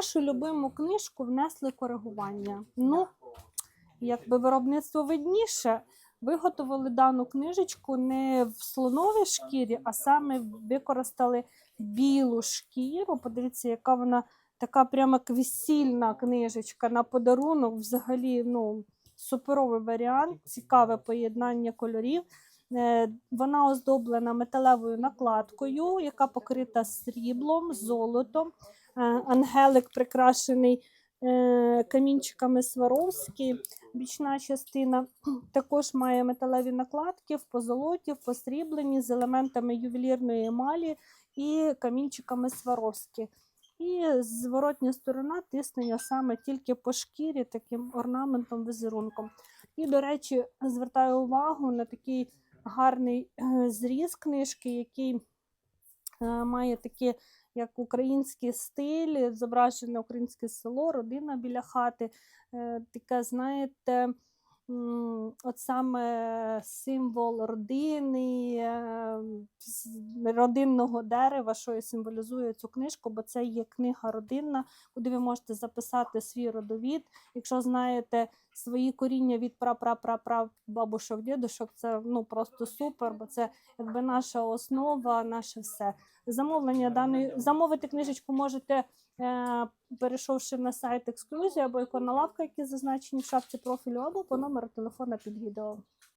нашу любиму книжку внесли коригування. Ну, якби виробництво видніше, виготовили дану книжечку не в слоновій шкірі, а саме використали білу шкіру. Подивіться, яка вона така прямо як весільна книжечка на подарунок. Взагалі, ну, суперовий варіант, цікаве поєднання кольорів. Е, Вона оздоблена металевою накладкою, яка покрита сріблом, золотом. Е, Ангелик прикрашений е, камінчиками Сваровські. Бічна частина також має металеві накладки в позолоті, в посріблені з елементами ювелірної емалі і камінчиками Сваровські. І зворотня сторона тиснення саме тільки по шкірі таким орнаментом, візерунком. І, до речі, звертаю увагу на такий гарний е, зріз книжки, який е, має такі як український стиль, зображене українське село, родина біля хати. Е, Таке, знаєте, от саме символ родини, родинного дерева, що і символізує цю книжку, бо це є книга родинна, куди ви можете записати свій родовід. Якщо знаєте свої коріння від пра-пра-пра-пра бабушок, дідушок, це ну просто супер, бо це якби наша основа, наше все. Замовлення даної замовити книжечку можете, перейшовши на сайт ексклюзія або ікона лавка, які зазначені в шапці профілю, або по номеру телефона під відео.